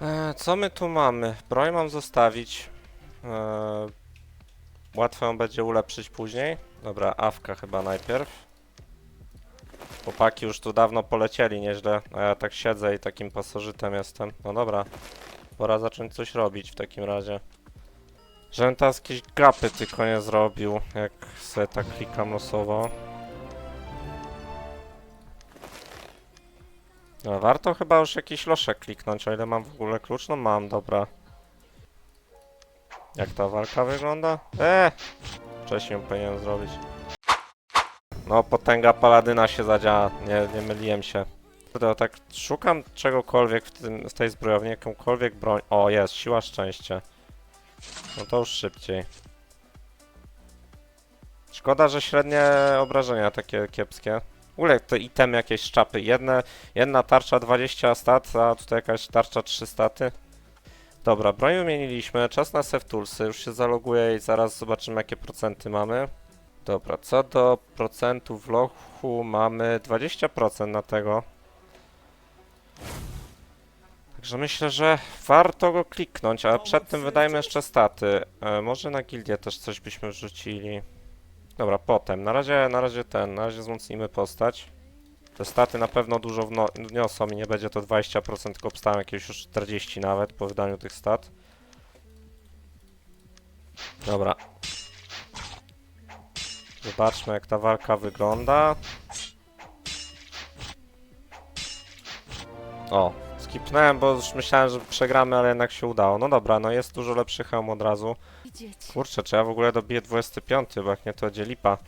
E, co my tu mamy? Broń mam zostawić. E, łatwo ją będzie ulepszyć później. Dobra, awka chyba najpierw. Chłopaki już tu dawno polecieli nieźle, a ja tak siedzę i takim pasożytem jestem. No dobra, pora zacząć coś robić w takim razie. Żebym teraz jakieś gapy tylko nie zrobił, jak sobie tak klikam losowo. No, warto chyba już jakiś loszek kliknąć, o ile mam w ogóle klucz. No mam, dobra. Jak ta walka wygląda? Eee! Wcześniej ją powinienem zrobić. No, potęga paladyna się zadziała, nie, nie myliłem się. Kurde, tak szukam czegokolwiek w, tym, w tej zbrojowni, jakąkolwiek broń. O, jest, siła szczęście. No to już szybciej. Szkoda, że średnie obrażenia takie kiepskie. W ogóle te itemy jakieś szczapy. Jedne, jedna tarcza 20 stat, a tutaj jakaś tarcza 3 staty. Dobra, broń wymieniliśmy. Czas na save toolsy. Już się zaloguję i zaraz zobaczymy jakie procenty mamy. Dobra, co do procentów w lochu mamy 20% na tego. Także myślę, że warto go kliknąć, ale przed tym wydajmy jeszcze staty. E, może na gildię też coś byśmy wrzucili. Dobra, potem. Na razie, na razie ten, na razie wzmocnimy postać. Te staty na pewno dużo wniosą i nie będzie to 20%, tylko obstałem jakieś już 40 nawet po wydaniu tych stat. Dobra. Zobaczmy jak ta walka wygląda. O, skipnąłem, bo już myślałem, że przegramy, ale jednak się udało. No dobra, no jest dużo lepszy hełm od razu. Widzieć. Kurczę, czy ja w ogóle dobiję 25, bo jak nie to będzie lipa.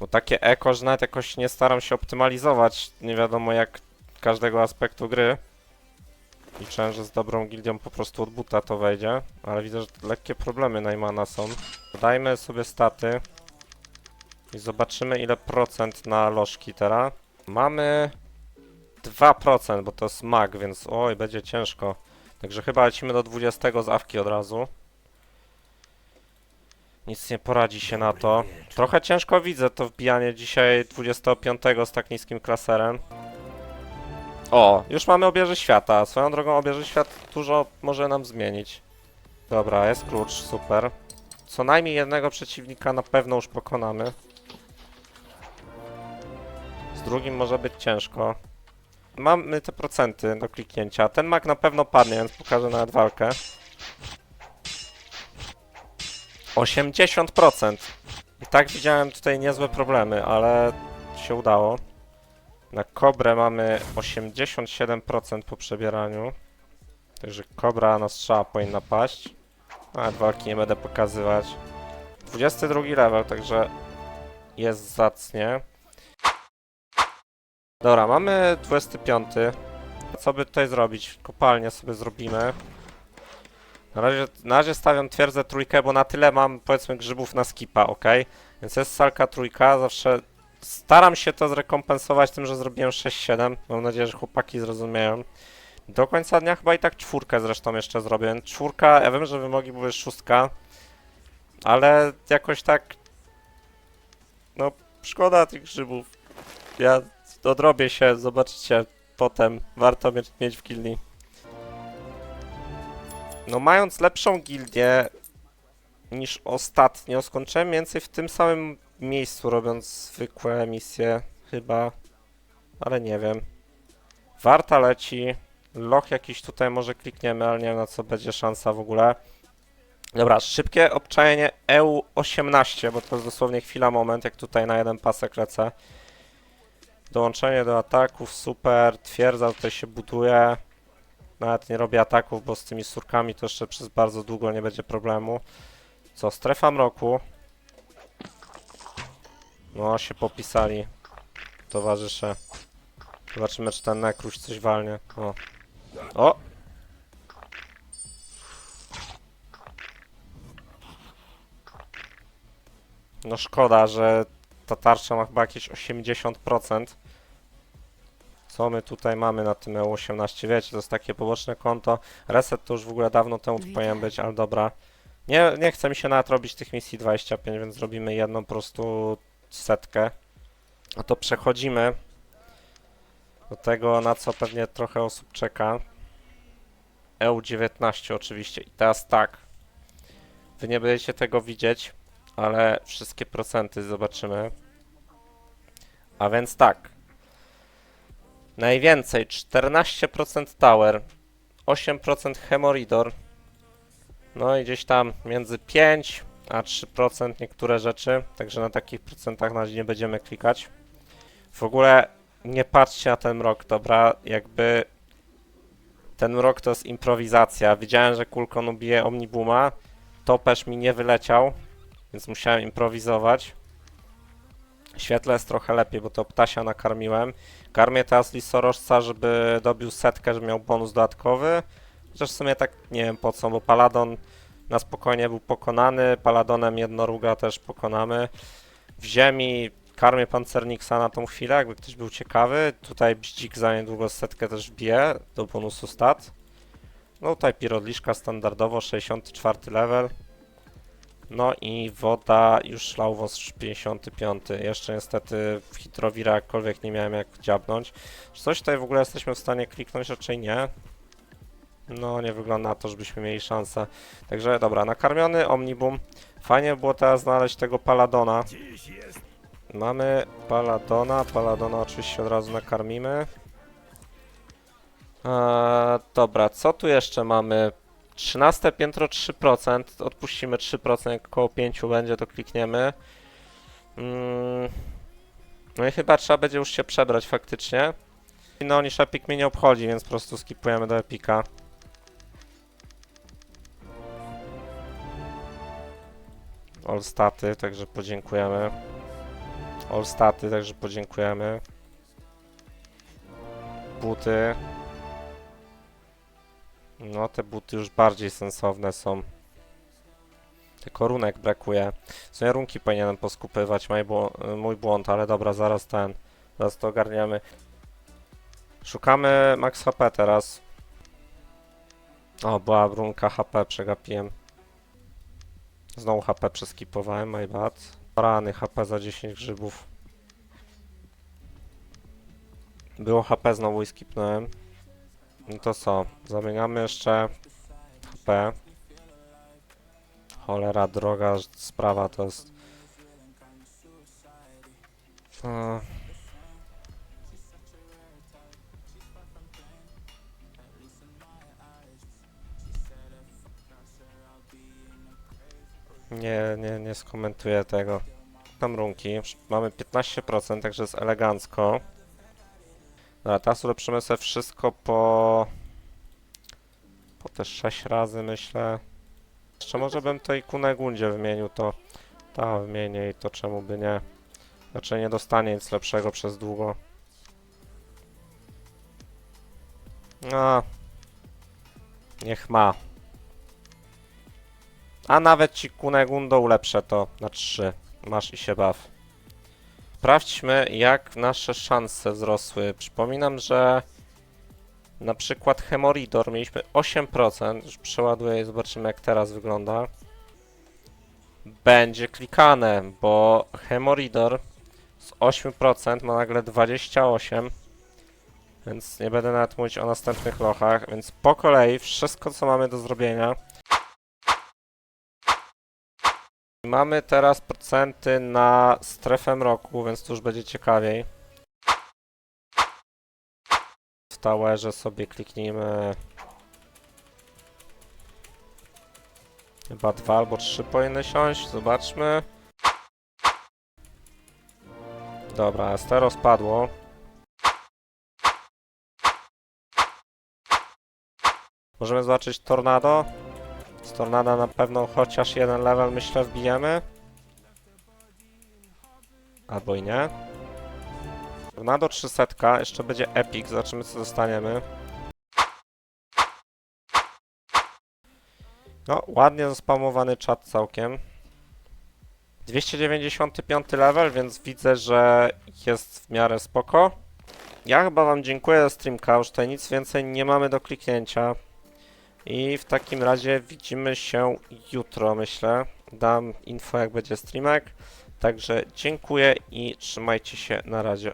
Bo takie eko, że nawet jakoś nie staram się optymalizować, nie wiadomo jak każdego aspektu gry. Liczyłem, że z dobrą gildią po prostu od buta to wejdzie, ale widzę, że lekkie problemy Najmana są. Dajmy sobie staty i zobaczymy ile procent na lożki teraz. Mamy 2%, bo to jest mag, więc oj, będzie ciężko. Także chyba lecimy do 20 z awki od razu. Nic nie poradzi się na to. Trochę ciężko widzę to wbijanie dzisiaj 25 z tak niskim klaserem. O, już mamy obieży świata. Swoją drogą obieży świat dużo może nam zmienić. Dobra, jest klucz, super. Co najmniej jednego przeciwnika na pewno już pokonamy. Z drugim może być ciężko. Mamy te procenty do kliknięcia. Ten mak na pewno padnie, więc pokażę nawet walkę. 80%. I tak widziałem tutaj niezłe problemy, ale się udało. Na kobrę mamy 87% po przebieraniu. Także kobra na strzała powinna paść. Nawet walki nie będę pokazywać. 22 level, także jest zacnie. Dobra, mamy 25. Co by tutaj zrobić? Kopalnię sobie zrobimy. Na razie, na razie stawiam twierdzę trójkę, bo na tyle mam powiedzmy grzybów na skipa, ok? Więc jest salka trójka, zawsze staram się to zrekompensować tym, że zrobiłem 6-7. Mam nadzieję, że chłopaki zrozumieją. Do końca dnia chyba i tak czwórkę zresztą jeszcze zrobię. Czwórka, ja wiem, że wymogi były szóstka, ale jakoś tak no szkoda tych grzybów. Ja odrobię się, zobaczycie potem. Warto mieć, mieć w kilni. No mając lepszą gildię niż ostatnio, skończyłem mniej więcej w tym samym miejscu robiąc zwykłe misje, chyba, ale nie wiem. Warta leci, loch jakiś tutaj może klikniemy, ale nie wiem na co będzie szansa w ogóle. Dobra, szybkie obczajenie EU18, bo to jest dosłownie chwila, moment, jak tutaj na jeden pasek lecę. Dołączenie do ataków, super, twierdza tutaj się buduje. Nawet nie robię ataków, bo z tymi surkami to jeszcze przez bardzo długo nie będzie problemu. Co, strefa mroku. No, się popisali towarzysze. Zobaczymy, czy ten nekruś coś walnie. O. O! No szkoda, że ta tarcza ma chyba jakieś 80%. Co my tutaj mamy na tym EU18? Wiecie, to jest takie poboczne konto. Reset to już w ogóle dawno temu tu powinien być, ale dobra. Nie, nie chce mi się nawet robić tych misji 25, więc zrobimy jedną po prostu setkę. A to przechodzimy do tego, na co pewnie trochę osób czeka. EU19 oczywiście. I teraz tak. Wy nie będziecie tego widzieć, ale wszystkie procenty zobaczymy. A więc tak. Najwięcej 14% Tower, 8% Hemoridor, no i gdzieś tam między 5 a 3% niektóre rzeczy, także na takich procentach na razie nie będziemy klikać. W ogóle nie patrzcie na ten rok, dobra, jakby ten rok to jest improwizacja. Widziałem, że Kulkon ubije Omnibuma, topesz mi nie wyleciał, więc musiałem improwizować. Świetle jest trochę lepiej, bo to ptasia nakarmiłem. Karmię teraz lisorożca, żeby dobił setkę, żeby miał bonus dodatkowy. Chociaż w sumie tak nie wiem po co, bo Paladon na spokojnie był pokonany, Paladonem jednoruga też pokonamy. W ziemi karmię Pancerniksa na tą chwilę, jakby ktoś był ciekawy. Tutaj Bździk za niedługo setkę też wbije do bonusu stat. No tutaj Pirodliszka standardowo, 64 level. No i woda już Lauvos 55. Jeszcze niestety w Hidrowira jakkolwiek nie miałem jak dziabnąć. Czy coś tutaj w ogóle jesteśmy w stanie kliknąć? Raczej nie. No nie wygląda na to, żebyśmy mieli szansę. Także dobra, nakarmiony Omnibum. Fajnie było teraz znaleźć tego Paladona. Mamy Paladona. Paladona oczywiście od razu nakarmimy. Eee, dobra, co tu jeszcze mamy? 13 piętro 3%. Odpuścimy 3%, jak około 5 będzie, to klikniemy. Mm. No i chyba trzeba będzie już się przebrać faktycznie. No niż Epic mnie nie obchodzi, więc po prostu skipujemy do Epika. All staty, także podziękujemy. All staty, także podziękujemy. Buty. No, te buty już bardziej sensowne są. Tylko runek brakuje. W sumie runki powinienem poskupywać, mój, mój błąd, ale dobra, zaraz ten. Zaraz to ogarniamy. Szukamy max HP teraz. O, była runka HP, przegapiłem. Znowu HP przeskipowałem, my bad. Rany HP za 10 grzybów. Było HP znowu i skipnąłem. No to co? Zamieniamy jeszcze HP. Cholera, droga sprawa to jest. E, Nie, nie, nie skomentuję tego. Tam runki. Mamy 15%, także jest elegancko. Dobra, teraz ulepszymy sobie wszystko po... Po te 6 razy, myślę. Jeszcze może bym to i Kunegundzie wymienił, to... Ta, wymienię i to czemu by nie. Znaczy nie dostanie nic lepszego przez długo. A. Niech ma. A nawet ci Kunegundo ulepszę to na 3. Masz i się baw. Sprawdźmy, jak nasze szanse wzrosły. Przypominam, że na przykład Hemoridor mieliśmy 8%. Już przeładuję i zobaczymy, jak teraz wygląda. Będzie klikane, bo Hemoridor z 8% ma nagle 28%. Więc nie będę nawet mówić o następnych lochach. Więc po kolei wszystko, co mamy do zrobienia. Mamy teraz procenty na strefę mroku, więc tu już będzie ciekawiej. W towerze sobie kliknijmy. Chyba dwa albo trzy powinny siąść, zobaczmy. Dobra, Estero spadło. Możemy zobaczyć Tornado. Z Tornada na pewno chociaż jeden level myślę wbijemy. Albo i nie. Tornado 300, jeszcze będzie Epic, zobaczymy co dostaniemy. No, ładnie zaspamowany czat całkiem. 295 level, więc widzę, że jest w miarę spoko. Ja chyba wam dziękuję za streamka, już tutaj nic więcej nie mamy do kliknięcia. I w takim razie widzimy się jutro, myślę. Dam info jak będzie streamek. Także dziękuję i trzymajcie się na razie.